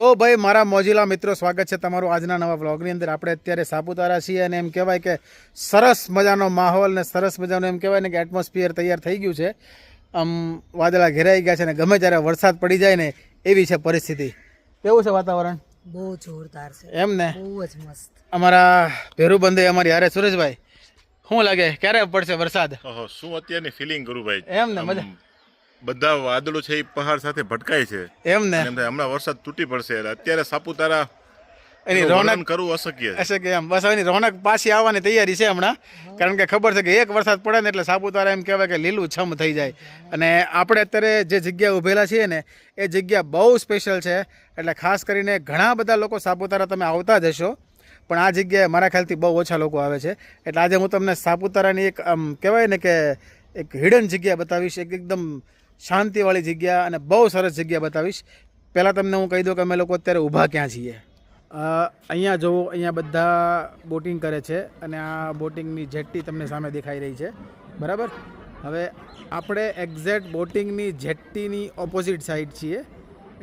ઓ ભાઈ મારા મોજીલા મિત્રો સ્વાગત છે તમારું આજના નવા વ્લોગની અંદર. આપણે અત્યારે સાપુતારા છીએ અને એમ કહેવાય કે સરસ મજાનો માહોલ ને સરસ મજાનો એમ કહેવાય ને કે એટમોસ્ફિયર તૈયાર થઈ ગયું છે. આમ વાદળા ઘેરાઈ ગયા છે અને ગમે ત્યારે વરસાદ પડી જાય ને એવી છે પરિસ્થિતિ. કેવું છે વાતાવરણ? બહુ જોરદાર છે. એમ ને? બહુ જ મસ્ત. અમારા ભેરુબંધે અમારી હારે સુરેશભાઈ શું લાગે? ક્યારે પડશે વરસાદ? શું અત્યારની ફિલિંગ કરું ભાઈ એમ ને મજા બધા વાદળો છે એ પહાડ સાથે ભટકાય છે. એમ ને? હમણાં વરસાદ તૂટી પડશે અત્યારે સાપુતારા એની એનું રોનક કરવું અશક્ય અશક્ય એમ? બસ એની રોનક પાછી આવવાની તૈયારી છે હમણાં. કારણ કે ખબર છે કે એક વરસાદ પડે ને એટલે સાપુતારા એમ કહેવાય કે લીલું છમ થઈ જાય. અને આપણે અત્યારે જે જગ્યા ઊભેલા છીએ ને એ જગ્યા બહુ સ્પેશિયલ છે. એટલે ખાસ કરીને ઘણા બધા લોકો સાપુતારા તમે આવતા જ હશો. પણ આ જગ્યાએ મારા ખ્યાલથી બહુ ઓછા લોકો આવે છે. એટલે આજે હું તમને સાપુતારાની એક આમ કહેવાય ને કે એક હિડન જગ્યા બતાવીશ. એક એકદમ શાંતિવાળી જગ્યા અને બહુ સરસ જગ્યા બતાવીશ. પહેલાં તમને હું કહી દઉં કે અમે લોકો અત્યારે ઊભા ક્યાં છીએ. અહીંયા જોવો અહીંયા બધા બોટિંગ કરે છે અને આ બોટિંગની જેટ્ટી તમને સામે દેખાઈ રહી છે. બરાબર? હવે આપણે એક્ઝેક્ટ બોટિંગની જેટ્ટીની ઓપોઝિટ સાઈડ છીએ.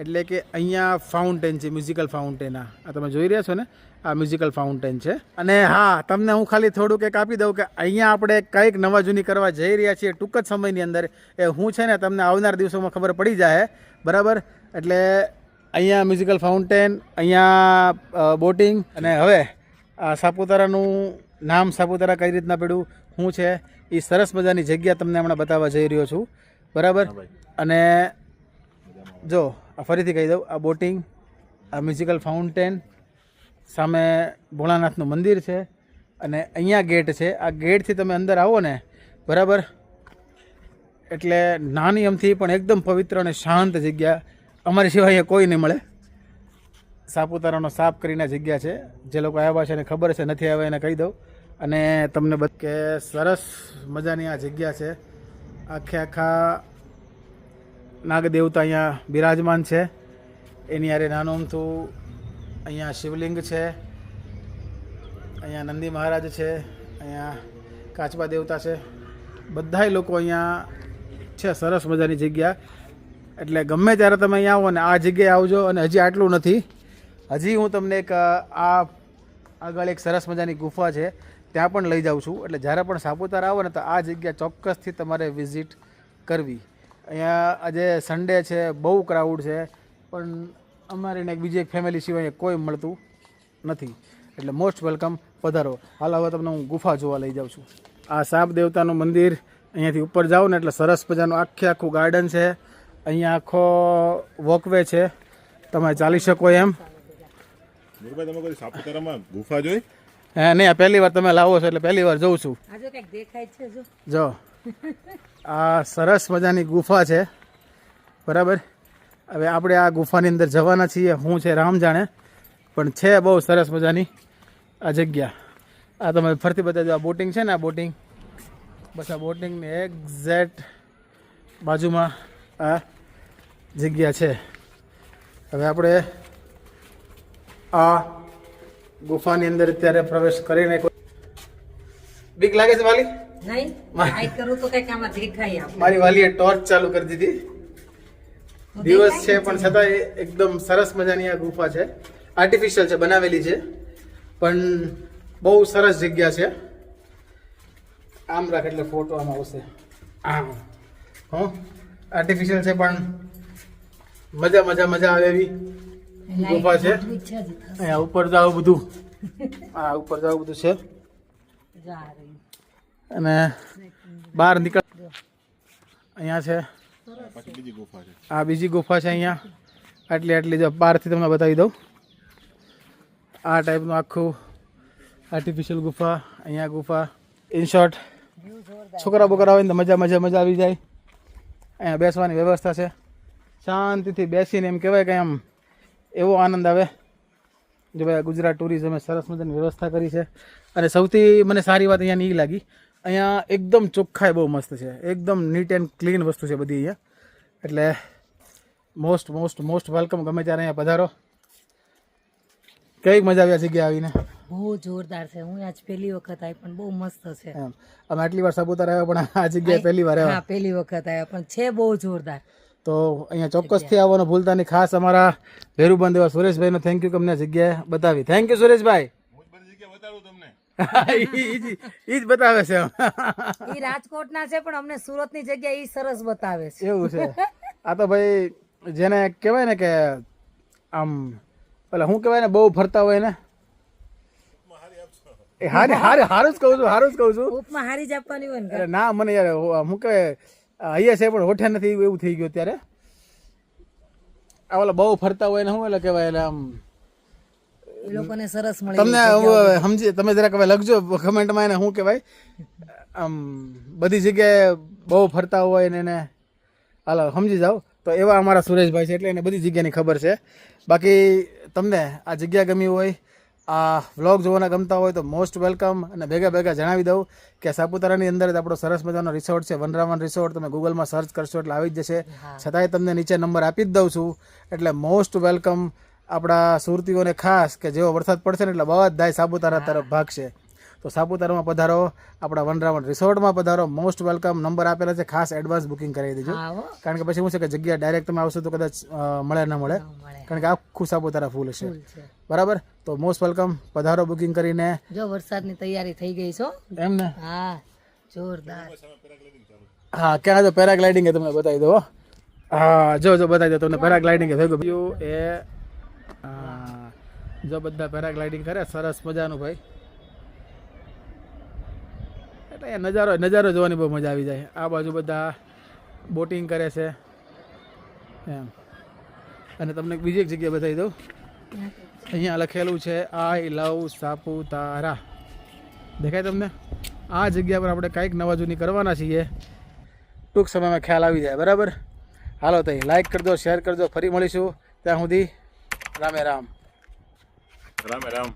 એટલે કે અહીંયા ફાઉન્ટેન છે મ્યુઝિકલ ફાઉન્ટેન આ. તમે જોઈ રહ્યા છો ને? આ મ્યુઝિકલ ફાઉન્ટેન છે. અને હા તમને હું ખાલી થોડુંક એક આપી દઉં કે અહીંયા આપણે કંઈક નવા જૂની કરવા જઈ રહ્યા છીએ ટૂંક જ સમયની અંદર. એ હું છે ને તમને આવનાર દિવસોમાં ખબર પડી જાય બરાબર? એટલે અહીંયા મ્યુઝિકલ ફાઉન્ટેન અહીંયા બોટિંગ અને હવે આ સાપુતારાનું નામ સાપુતારા કઈ રીતના પડ્યું? શું છે એ સરસ મજાની જગ્યા તમને હમણાં બતાવવા જઈ રહ્યો છું. બરાબર? અને જો, આ ફરીથી કહી દઉં, આ બોટિંગ, આ મ્યુઝિકલ ફાઉન્ટેન, સામે ભોળાનાથનું મંદિર છે અને અહીંયા ગેટ છે. આ ગેટથી તમે અંદર આવો ને, બરાબર? એટલે નાની અમથી પણ એકદમ પવિત્ર અને શાંત જગ્યા. અમારી સિવાય અહીંયા કોઈ નહીં મળે. સાપુતારાનો સાપ કરીને જગ્યા છે. જે લોકો આવ્યા છે એને ખબર છે, નથી આવ્યા એને કહી દઉં. અને તમને બધ કે સરસ મજાની આ જગ્યા છે. આખે આખા નાગદેવતા અહીંયા બિરાજમાન છે. એની યારે નાનું અમથું અહીંયા શિવલિંગ છે. અહીંયા નંદી મહારાજ છે. અહીંયા કાચબા દેવતા છે. બધાય લોકો અહીંયા છે સરસ મજાની જગ્યા. એટલે ગમે ત્યારે તમે અહીંયા આવો ને આ જગ્યાએ આવજો અને હજી આટલું નથી. હજી હું તમને એક, આ આગળ એક સરસ મજાની ગુફા છે. ત્યાં પણ લઈ જાઉં છું. એટલે જ્યારે પણ સાપુતારા આવો ને તો આ જગ્યા ચોક્કસથી તમારે વિઝિટ કરવી. અહીંયા આજે સન્ડે છે બહુ ક્રાઉડ છે પણ અમારે ને એક બીજી એક ફેમિલી સિવાય કોઈ મળતું નથી. એટલે મોસ્ટ વેલકમ પધારો. હાલ હવે તમને હું ગુફા જોવા લઈ જાઉં છું. આ સાપ દેવતાનું મંદિર અહીંયાથી ઉપર જાઓ ને એટલે સરસ મજાનું આખે આખું ગાર્ડન છે. અહીંયા આખો વોકવે છે. તમે ચાલી શકો એમ. ગુફા જોઈ? હે નહીં આ પહેલી વાર તમે લાવો છો એટલે પહેલી વાર જોઉં છું. આ જો. આ સરસ મજાની ગુફા છે. બરાબર? હવે આપણે આ ગુફાની અંદર જવાના છીએ. હું છે રામ જાણે. પણ છે બહુ સરસ મજાની આ જગ્યા. આ તમે ફરતી દો, આ બોટિંગ છે ને, આ બોટિંગ. બસ આ બોટિંગની એક્ઝેક્ટ બાજુમાં આ જગ્યા છે. હવે આપણે આ ગુફાની અંદર અત્યારે પ્રવેશ કરીને બીક લાગે છે વાલી નહીં? આઈ કરું તો કંઈક આમાં દેખાય આપ મારી વાલીએ ટોર્ચ ચાલુ કરી દીધી. દિવસ છે પણ છતાં એકદમ સરસ મજાની આ ગુફા છે. આર્ટિફિશિયલ છે બનાવેલી છે. પણ બહુ સરસ જગ્યા છે. આમ રાખ એટલે ફોટો આમ આવશે. આમ. હો? આર્ટિફિશિયલ છે પણ મજા મજા મજા આવે એવી ગુફા છે. અહીંયા ઉપર જાવ બધું. આ ઉપર જાવ બધું છે. જા રહી. અને બહાર નીકળ અહીંયા છે. આ બીજી ગુફા છે અહીંયા. આટલી આટલી જો બહારથી તમને બતાવી દઉં. આ ટાઈપનું આખું આર્ટિફિશિયલ ગુફા, અહીંયા ગુફા. ઇન શોર્ટ છોકરા બોકરા હોય ને મજા મજા મજા આવી જાય. અહીંયા બેસવાની વ્યવસ્થા છે. શાંતિથી બેસીને એમ કહેવાય કે એમ એવો આનંદ આવે. જો ભાઈ ગુજરાત ટુરિઝમે સરસ મજાની વ્યવસ્થા કરી છે. અને સૌથી મને સારી વાત અહીંયાની એ લાગી અહીંયા એકદમ ચોખ્ખાઈ બહુ મસ્ત છે. એકદમ નીટ એન્ડ ક્લીન વસ્તુ છે બધી અહીંયા. એટલે મોસ્ટ મોસ્ટ મોસ્ટ વેલકમ ગમે ત્યારે અહીંયા પધારો. કઈ મજા આવી આ જગ્યા આવીને? બહુ જોરદાર છે. હું આજ પહેલી વખત આવી પણ બહુ મસ્ત છે. અમે આટલી વાર સાપુતારા આવ્યા પણ આ જગ્યાએ પહેલી વાર આવ્યા. પહેલી વખત આવ્યા પણ છે બહુ જોરદાર. તો અહીંયા ચોક્કસથી આવવાનું ભૂલતા નહીં. ખાસ અમારા ભેરુબંધ એવા સુરેશભાઈનો થેન્ક યુ કે અમને જગ્યાએ બતાવી. થેન્ક યુ સુરેશભાઈ. હું જ બતાવે છે ઈ રાજકોટ ના છે પણ અમને સુરતની જગ્યા ઈ સરસ બતાવે છે. એવું છે. આ તો ભાઈ જેને કહેવાય ને કે આમ પેલા શું કહેવાય ને બહુ ફરતા હોય ને? હારે હારે હારું જ કહું છું હારું જ કહું છું. ઉપમાં હારી જ આપવાની હોય ને ના મને યાર હું કહેવાય અહીંયા છે પણ હોઠે નથી એવું થઈ ગયું ત્યારે આ ઓલા બહુ ફરતા હોય ને શું એટલે કહેવાય એટલે આમ એ લોકોને સરસ મળે તમને સમજી તમે જરાક હવે લખજો કમેન્ટમાં એને શું કહેવાય? આમ બધી જગ્યાએ બહુ ફરતા હોય ને એને હાલો સમજી જાઓ. તો એવા અમારા સુરેશભાઈ છે એટલે એને બધી જગ્યાની ખબર છે. બાકી તમને આ જગ્યા ગમી હોય આ વ્લોગ જોવાના ગમતા હોય તો મોસ્ટ વેલકમ અને ભેગા ભેગા જણાવી દઉં કે સાપુતારાની અંદર જ આપણો સરસ મજાનો રિસોર્ટ છે વનરાવન રિસોર્ટ તમે ગૂગલમાં સર્ચ કરશો એટલે આવી જ જશે. છતાંય તમને નીચે નંબર આપી જ દઉં છું. એટલે મોસ્ટ વેલકમ આપણા સુરતીઓને ખાસ કે જેવો વરસાદ પડશે ને એટલે બધા સાપુતારા તરફ ભાગશે. તો સાપુતારામાં પધારો આપણા વનરાવન રિસોર્ટમાં પધારો મોસ્ટ વેલકમ નંબર આપેલા છે ખાસ એડવાન્સ બુકિંગ કરાવી દેજો. કારણ કે પછી શું છે કે જગ્યા ડાયરેક્ટ તમે આવશો તો કદાચ મળે ન મળે. કારણ કે આખું સાપુતારા ફૂલ હશે. છે. બરાબર? તો મોસ્ટ વેલકમ પધારો બુકિંગ કરીને. જો વરસાદની તૈયારી થઈ ગઈ છો? એમ ને? હા જોરદાર. હા ક્યાં તો પેરાગ્લાઇડિંગ તમને બતાવી દો હા. જો જો બતાવી દો તમને. પેરાગ્લાઇડિંગ થઈ ગયું એ હા, જો બધા પેરાગ્લાઇડિંગ કરે સરસ મજાનું ભાઈ. એટલે એ નજારો નજારો જોવાની બહુ મજા આવી જાય. આ બાજુ બધા બોટિંગ કરે છે. એમ. અને તમને બીજી એક જગ્યા બતાવી દઉં. અહીંયા લખેલું છે આઈ લવ સાપુતારા. દેખાય તમને? આ જગ્યા પર આપણે કંઈક નવા જૂની કરવાના છીએ. ટૂંક સમયમાં ખ્યાલ આવી જાય બરાબર? હાલો તો લાઇક કરજો શેર કરજો ફરી મળીશું ત્યાં સુધી. રામે રામ રામે રામ